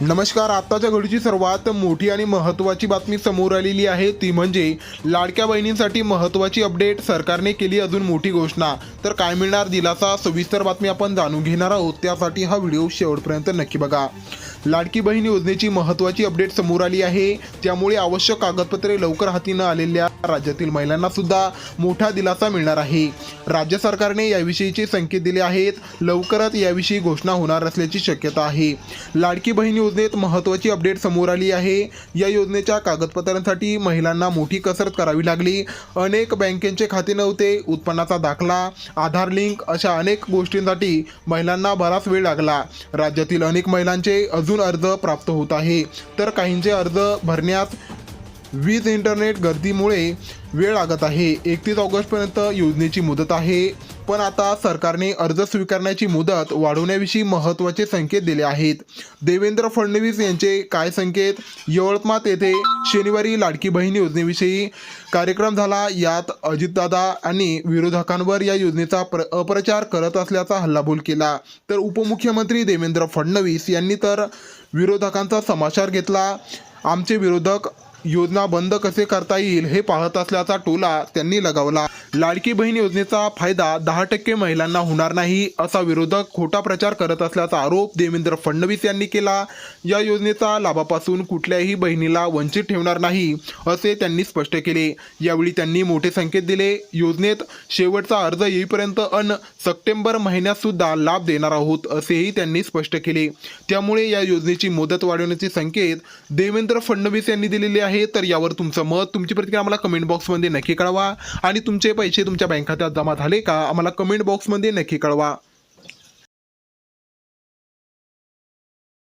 नमस्कार आत्ताच्या घडीची सर्वात मोठी आणि महत्त्वाची बातमी समोर आलेली आहे. ती म्हणजे लाडक्या बहिणींसाठी महत्त्वाची अपडेट सरकारने केली अजून मोठी घोषणा. तर काय मिळणार दिलासा? सविस्तर बातमी आपण जाणून घेणार आहोत. त्यासाठी हा व्हिडिओ शेवटपर्यंत नक्की बघा. लाडकी बहीण योजनेची महत्त्वाची अपडेट समोर आली आहे. त्यामुळे आवश्यक कागदपत्रे लवकर हाती न आलेल्या राज्यातील महिलांना सुद्धा मोठा दिलासा मिळणार आहे. राज्य सरकारने याविषयीचे संकेत दिले आहेत. लवकरच याविषयी घोषणा होणार असल्याची शक्यता आहे. लाडकी बहीण योजनेत महत्त्वाची अपडेट समोर आली आहे. या योजनेच्या कागदपत्रांसाठी महिलांना मोठी कसरत करावी लागली. अनेक बँकेचे खाते नव्हते उत्पन्नाचा दाखला आधार लिंक अशा अनेक गोष्टींसाठी महिलांना बराच वेळ लागला. राज्यातील अनेक महिलांचे अजून अर्ज प्राप्त होत आहे. तर काहींचे अर्ज भरण्यात वीज इंटरनेट गर्दीमुळे वेळ लागत आहे. एकतीस ऑगस्टपर्यंत योजनेची मुदत आहे. पण आता सरकारने अर्ज स्वीकारण्याची मुदत वाढवण्याविषयी महत्त्वाचे संकेत दिले आहेत. देवेंद्र फडणवीस यांचे काय संकेत? यवतमाळ येथे शनिवारी लाडकी बहीण योजनेविषयी कार्यक्रम झाला. यात अजितदादा आणि विरोधकांवर या योजनेचा प्र अप्रचार करत असल्याचा हल्लाबोल केला. तर उपमुख्यमंत्री देवेंद्र फडणवीस यांनी तर विरोधकांचा समाचार घेतला. आमचे विरोधक योजना बंद कसे करता येईल हे पाहत असल्याचा टोला त्यांनी लगावला. लाडकी बहीण योजनेचा फायदा दहा टक्के महिलांना होणार नाही असा विरोधक खोटा प्रचार करत असल्याचा आरोप देवेंद्र फडणवीस यांनी केला. या योजनेचा लाभापासून कुठल्याही बहिणीला वंचित ठेवणार नाही असे त्यांनी स्पष्ट केले. यावेळी त्यांनी मोठे संकेत दिले. योजनेत शेवटचा अर्ज येईपर्यंत अन सप्टेंबर महिन्यात सुद्धा लाभ देणार आहोत असेही त्यांनी स्पष्ट केले. त्यामुळे या योजनेची मुदत वाढवण्याचे संकेत देवेंद्र फडणवीस यांनी दिलेले आहे तर यावर तुमचं मत तुमची प्रतिक्रिया आम्हाला कमेंट बॉक्समध्ये नक्की कळवा. आणि तुमचे पैसे तुमच्या बँक खात्यात जमा झाले का? आम्हाला कमेंट बॉक्समध्ये नक्की कळवा.